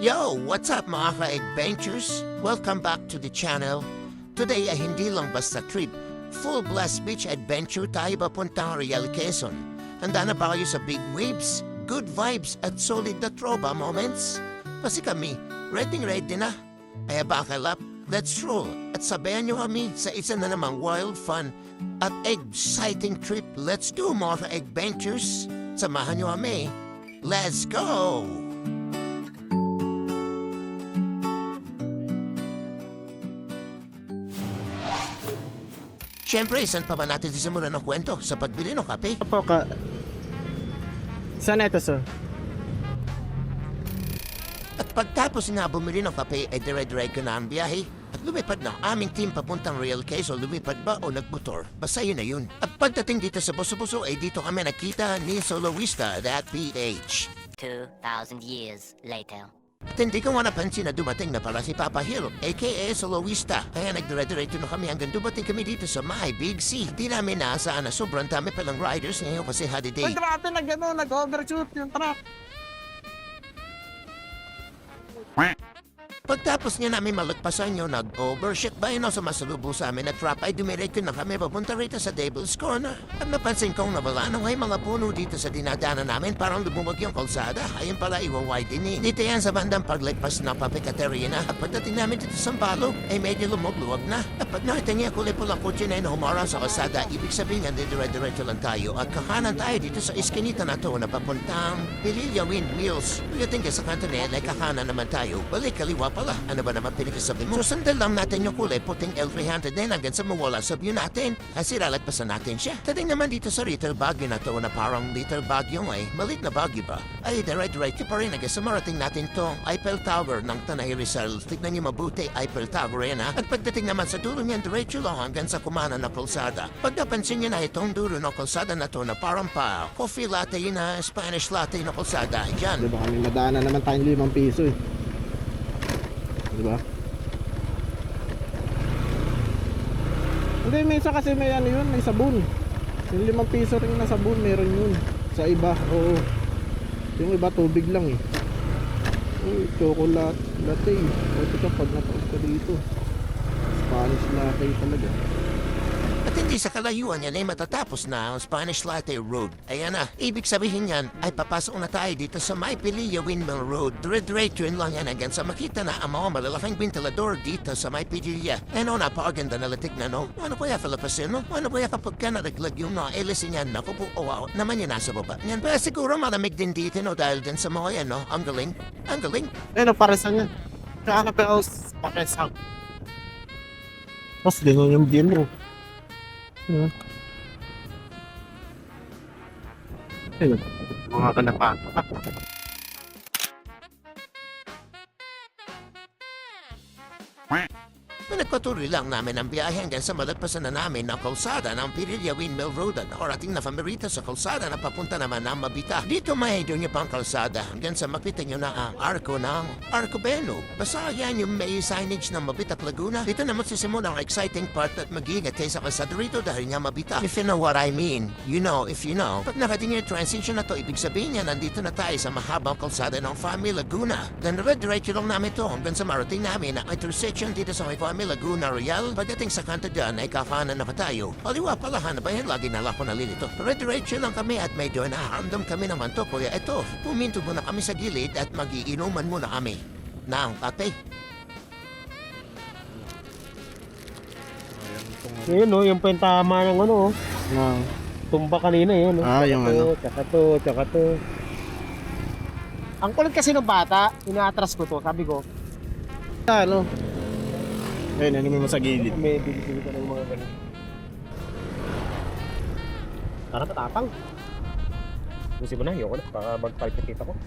Yo, what's up mga ka-adventures? Welcome back to the channel. Today ay hindi lang basta trip. Full blast beach adventure tayo papuntang Real Quezon. Handa na ba kayo sa big waves, good vibes at solid na tropa moments? Kasi kami, ready ready na. Kaya bakal up, let's roll at sabayan nyo kami sa isa na namang wild fun at exciting trip. Let's do mga ka-adventures. Samahan nyo kami. Let's go! Siyempre, saan pa ba natin sisimulan ng kwento? Sa pagbili ng kape? Opo ka. Saan ito, sir? At pagtapos nga bumili ng kape, ay dire-diretso na ang biyahe. At lumipad na ang aming team papuntang Real Quezon. Lumipad ba o nagmotor? Basta yun na yun. At pagdating dito sa Buso-Buso, ay dito kami nakita ni Soloista, that PH. 2,000 years later. At hindi ko nga napansin na dumating na pala si Papa Hill, aka Soloista. Kaya nagdire-diretso na kami hanggang dumating kami dito sa My Big C. Di namin naasaan na sobrang dami palang riders ngayon kasi holiday. Ay, grabe, nag, ano, nag-overshoot yung truck. Pagtapos niya namin malagpasan yun, nag-overshot ba yun sa masalubong sa amin at trap ay dumiretso na kami papunta rito sa Devil's Corner. At napansin kong nawala na may mga puno dito sa dinadaanan namin parang lumumag yung kalsada. Ayun pala iwawide din eh. Dito yan sa bandang paglagpas na. At pagdating namin dito sa Sampalo, ay medyo lumugluwag na. At pag nakita niya kulay pulang kotse na yun humara sa kalsada, ibig sabihin nga dire-diretso lang tayo. At kakanan tayo dito sa iskinita na to na papuntang Pililla Windmills. Pagdating ka sa kanto na ay kakanan naman tayo. Balik kaliwa pala. Ano ba naman pinagsasabi mo? Susundal lang natin yung kulay puting L300 na hanggang sa mawala sa view natin. Kasi lalagpasan natin siya. Tating naman dito sa Little Baguio na to na parang Little Baguio nga eh. Malit na Baguio ba? Ay, dire-diretso pa rin hanggang sa marating natin tong Eiffel Tower ng Tanay Rizal. Tignan niyo mabuti Eiffel Tower yan ha. At pagdating naman sa dulo niyan, diretso lang hanggang sa kumana na kalsada. Pag napansin niyo na itong dulo ng kalsada na to na parang pa coffee latte na Spanish latte na kalsada. Yan. Di ba kami madaanan naman tayong limang piso eh. Di ba? Hindi, minsan kasi may ano yun, may sabon. Yung limang piso rin na sabon, meron yun. Sa iba, oo. Yung iba, tubig lang eh. Uy, chocolate latte. Buti ka pag nataos ka dito. Spanish latte talaga. At hindi sa kalayuan yan ay matatapos na ang Spanish Latte Road. Ayan na, ibig sabihin yan ay papasok na tayo dito sa May Pililla Windmill Road. Dire-diretso yun lang yan hanggang sa makita na ang mga malalaking ventilador dito sa May Pililla. Ano, napakaganda na latig na no? Ano kaya Filipasin no? Ano kaya kapag ka nalaglag yung mga elisin yan? Naku po, oh, wow, naman yan nasa baba. Yan ba siguro malamig din dito no? Dahil din sa mga yan no? Ang galing. Ang galing. Ano, para sa nga. Kaya ka sa. Tapos ganyan yung bin mo. เออมองเากันดับปาก Pinagpatuloy lang namin ang biyahe hanggang sa malagpasan na namin ng kalsada ng Pirilla Windmill Road at nakarating na famirita sa kalsada na papunta naman ng Mabita. Dito doon niyo pang kalsada hanggang sa makita niyo na ang arko ng Arco Beno. Basta yan yung may signage ng Mabita Laguna. Dito naman sisimula ang exciting part at mag-iingat kayo sa kalsada rito dahil nga Mabita. If you know what I mean, you know if you know. Pag nakating yung transition na to, ibig sabihin niya nandito na tayo sa mahabang kalsada ng Fami Laguna. Then red-diretso lang namin to hanggang sa marating namin ang intersection dito sa may Fami Laguna Real. Pagdating sa kanto dyan ay kakanan na pa tayo. Aliwa pala hanap ba yan? Lagi na lang ko nalilito. Red-diretso lang kami at medyo naharamdam kami naman to. Kuya, eto, puminto muna kami sa gilid at magiinuman muna kami ng kape. Yun no, yung pa yung tama ng ano, oh. Ah. tumba kanina yun. No? Ah, yung ano. Tsaka to, tsaka to. Ang kulit kasi ng bata, inaatras ko to, sabi ko, Ano? Ayun, ano mo sa gilid. may bibili ka ng mga ganun. Para tatapang. Gusto mo na, ayoko na, baka magpalpitit ako.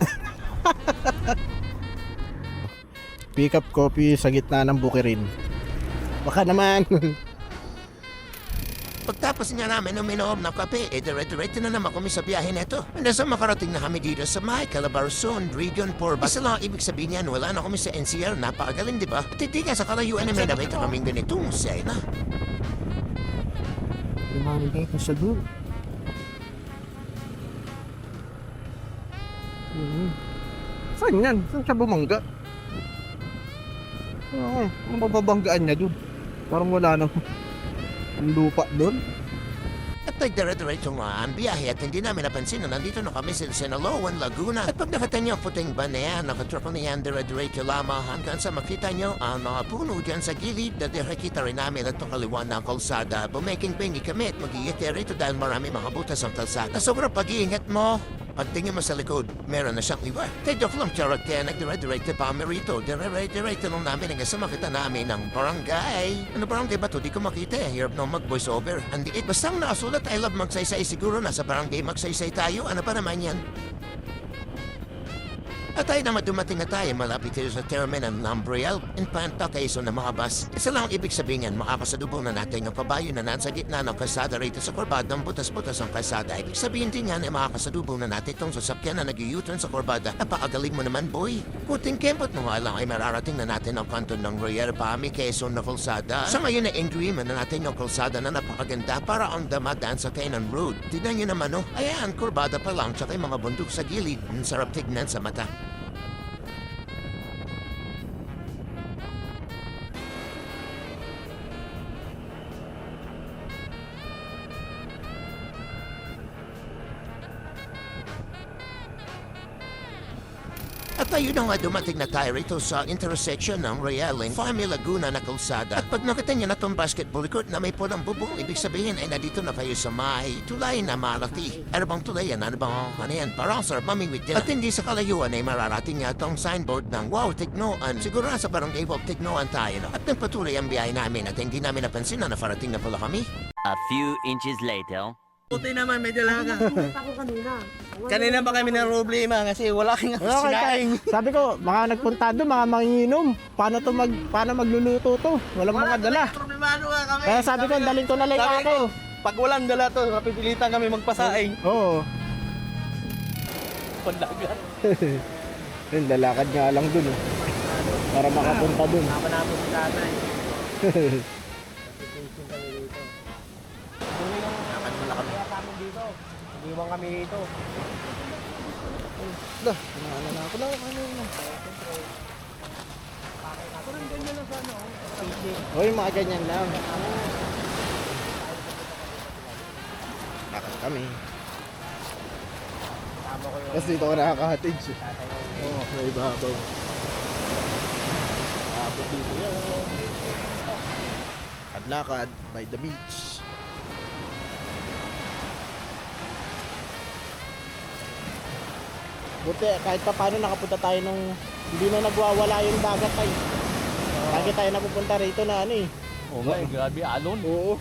Pick up coffee sa gitna ng bukirin. Baka naman. Pagtapos nga namin uminom ng kape, eh dire-diretso na naman kami sa biyahe neto. Hanggang sa makarating na kami dito sa May Calabarzon, Region 4. Basta lang ang ibig sabihin yan, wala na kami sa NCR, napakagaling di ba? At hindi nga sa kalayuan na may nakita kaming ganitong sena. Lumanggay ko sa doon. Saan yan? Saan siya bumangga? Oo, ano mababanggaan niya dun? Parang wala nang lupa dun. At nagdire-diretso nga ang biyahe at hindi namin napansin na nandito na kami sa Sinaloan, Laguna. At pag nakita niyo ang puting ban na yan, nakatropa na yan dire-diretso lamang hanggang sa makita niyo ang mga puno dyan sa gilid na direkita rin namin at pakaliwan ng kalsada. Bumaking pingi kami at mag-iite rito dahil marami mga butas ang kalsada. Sa sobrang pag-iingat mo, pagtingin mo sa likod, meron na siyang iba. Tayo lang charot kaya nagdire-diretso pa kami rito. Dire-diretso lang namin hanggang sa makita namin ang barangay. Ano barangay ba to? Di ko makita eh. Hirap na mag-voice over. Ang liit. Basta ang nakasulat I love magsaysay siguro nasa barangay magsaysay tayo. Ano pa naman yan? At tayo naman dumating na tayo malapit tayo sa terminal ng Briel in Panta, Quezon na mga bus. Isa lang ang ibig sabihin, makakasalubong na natin ang kabayo na nasa gitna ng kalsada rito sa korbada ng butas-butas ang kalsada. Ibig sabihin din yan ay makakasalubong na natin itong sasakyan na nag-u-turn sa korbada. Napakagaling mo naman, boy. Puting kempot mo nga lang ay mararating na natin ang kanto ng Royal Pami, Quezon na kalsada. Sa ngayon ay ingriman na natin yung kalsada na napakaganda para ang damadaan sa Canaan Road. Tignan nyo naman, no? Ayan, korbada pa lang, tsaka mga bundok sa gilid. Ang sarap tignan sa mata. At ayun na nga dumating na tayo rito sa intersection ng Real and Fami Laguna na kalsada. At pag nakita niyo na itong basketball court na may pulang bubong, ibig sabihin ay nandito na kayo sa may tulay na malaki. Ano bang tulay yan? Ano bang ano yan? Parang sa mamingwit yan. At hindi sa kalayuan ay mararating niya itong signboard ng Wow, Tignoan. Siguro sa barangay Wow, Tignoan tayo. No? At nagpatuloy ang biyahe namin at hindi namin napansin na nafarating na pala kami. A few inches later. Puti naman, may dalaga. kanina. Pa kami na problema kasi wala kang Wala kay sinaing. Sabi ko, mga nagpunta doon, mga manginginom. Paano to mag paano magluluto to? Walang mga dala. Problemado nga kami. Kaya sabi ko, daling ko na lang Sabi ako. ko, pag walang dala to, napipilitan kami magpasaing. Oo. Pandagan. Yun, lalakad nga lang dun eh. Para makapunta dun. Tama na tatay. Iwan kami dito. Dah, ano na ako na, ano na. Hoy, mga ganyan lang. Lakad kami. Tapos dito ka nakaka-cottage. Oo, oh, may babaw. Abot dito yan. Lakad-lakad by the beach. Buti, kahit pa paano nakapunta tayo nung hindi na nagwawala yung dagat ay. Lagi tayo napupunta rito na ano eh. Oh my, grabe alon. Oo.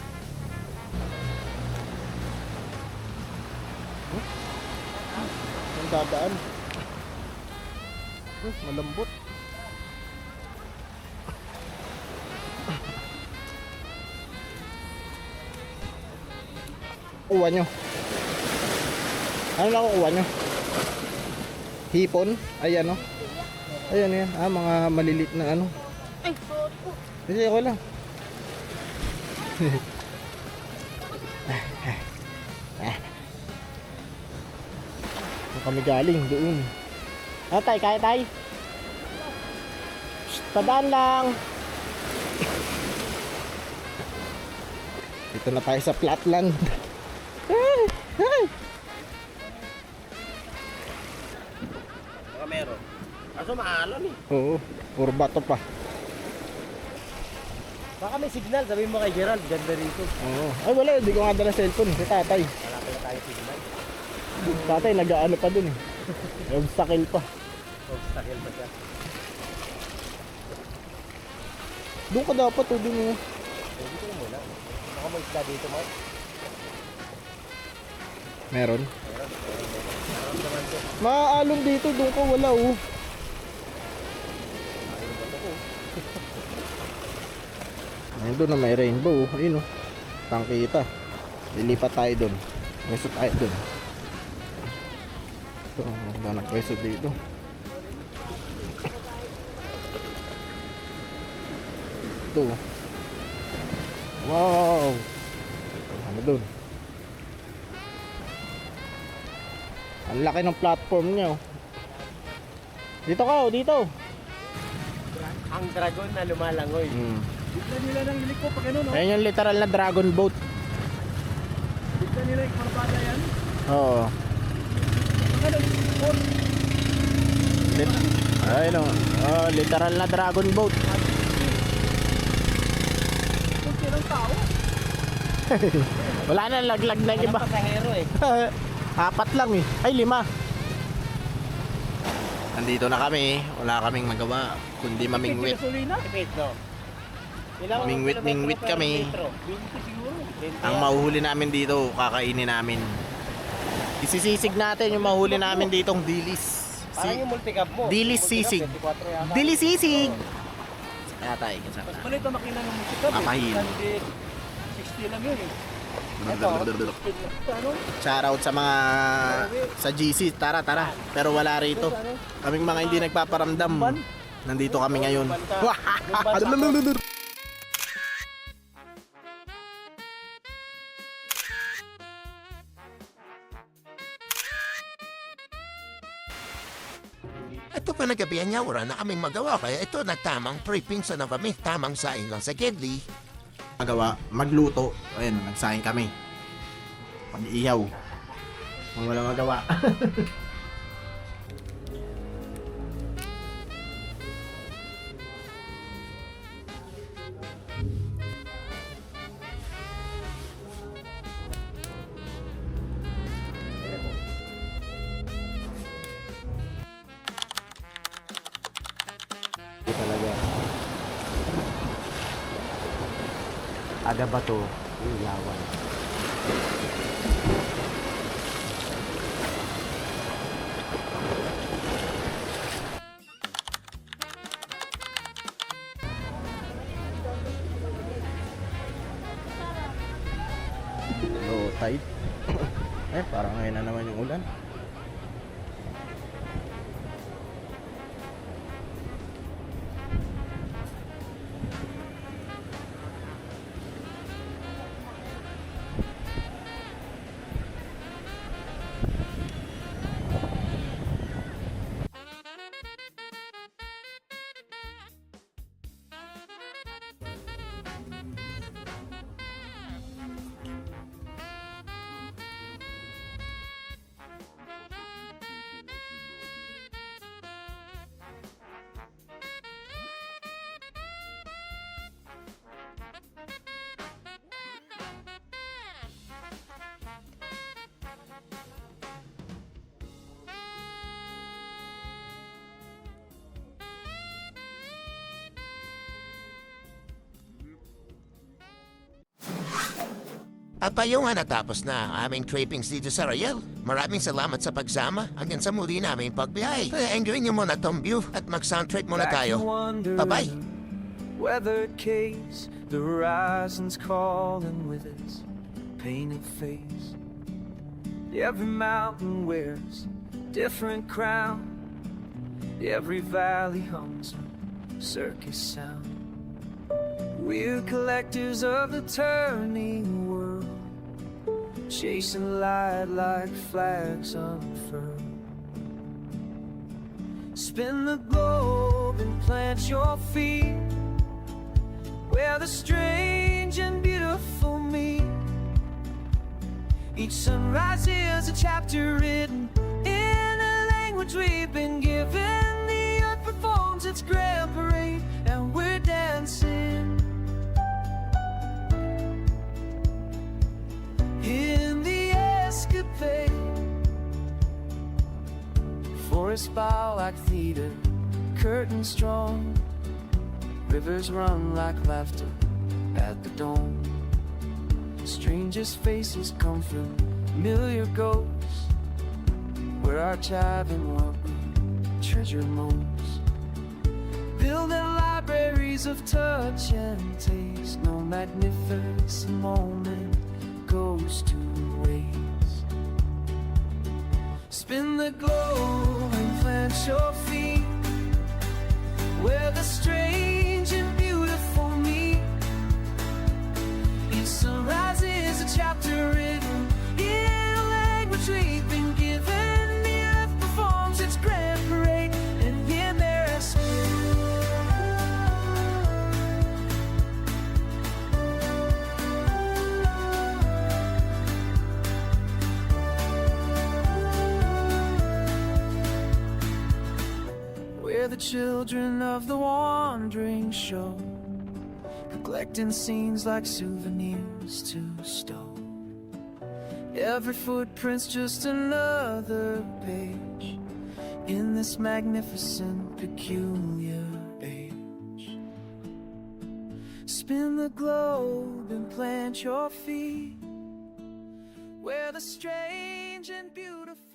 Ang dadaan. Hmm, malambot. Uwa nyo. Ano lang ang uwa nyo? Hipon? Ayan o. Ayan yan. Ah, mga malilit na ano. Ay, Hindi, ako lang. Saan kami galing doon. Ah, tay, kaya tay? Shh, Padaan lang. Dito na tayo sa flatland. Kaso maalon eh. Oo, puro bato pa. Baka may signal, sabihin mo kay Gerald, ganda rito. Oo. Ay wala, hindi ko nga dala cellphone. Si tatay. Wala pala tayo signal. Tatay, nag-ano pa dun eh. Obstacle pa. Obstacle pa siya. Doon ka dapat, dun mo. Pwede ko na muna. Baka may isda dito, Mark. Meron. Maaalon dito, doon ka wala oh. Ayun doon na may rainbow. Ayun oh. Tangkita. Lilipat tayo doon. Pwesto tayo doon. Ito, ang ganda ng pwesto dito. Ito. Wow! Ano doon? Ang laki ng platform niya oh. Dito ka, oh, dito. Ang dragon na lumalangoy. Hmm. Bigla nila ng hilik ko pag ano, no? Ayan yung literal na dragon boat. Bigla nila yung karbada yan. Oo. Ano, boat. Lit- Ayun oh. oh, literal na dragon boat. Kung silang tao. Wala na, laglag na yung iba. Pasahero eh. Apat lang eh. Ay, lima. Nandito na kami. Wala kaming magawa. Kundi mamingwit. Gasolina? Tipid, no? Ilang Mingwit, kilometro mingwit per kami. litro? 20 siguro. 20 Ang mahuhuli namin dito, kakainin namin. Isisisig natin yung mahuli namin ditong dilis. Parang yung multicab mo. Dilis sisig. 24 yata. Dilis sisig! Kaya tayo kasama. Mas maliit ang makina ng multicab. eh. Papahil. 160 lang yun eh. Ito, 60. Ano? Shoutout sa mga sa GC. Tara, tara. Pero wala rito. Kaming mga hindi nagpaparamdam. Nandito kami ngayon. nagabihan niya, wala na kaming magawa. Kaya ito na tamang pre-pinsa na kami. Tamang saing lang sa Gedli. Magawa, magluto. Ayun, nagsahin kami. Pag-iyaw. Wala magawa. Aga ba to? Ilawan. At payo nga natapos na ang aming trippings dito sa Royal. Maraming salamat sa pagsama hanggang sa muli namin pagbiyahe. Kaya enjoy nyo muna tong view at mag-sound trip muna tayo. Bye-bye! Weathered case, the horizon's calling with its painted face. Every mountain wears different crown. Every valley hums a circus sound. We're collectors of the turning chasing light like flags unfurled. Spin the globe and plant your feet where the strange and beautiful meet. Each sunrise is a chapter written in a language we've been given. The earth performs its grand parade, Forest bow like theater, curtains drawn. Rivers run like laughter at the dawn. Strangest faces come from familiar ghosts, where our jive and welcome treasured most. Building libraries of touch and taste, no magnificent moment goes to waste. Spin the globe and plant your feet. Where the strange the children of the wandering show, collecting scenes like souvenirs to stow. Every footprint's just another page in this magnificent, peculiar age. Spin the globe and plant your feet where the strange and beautiful.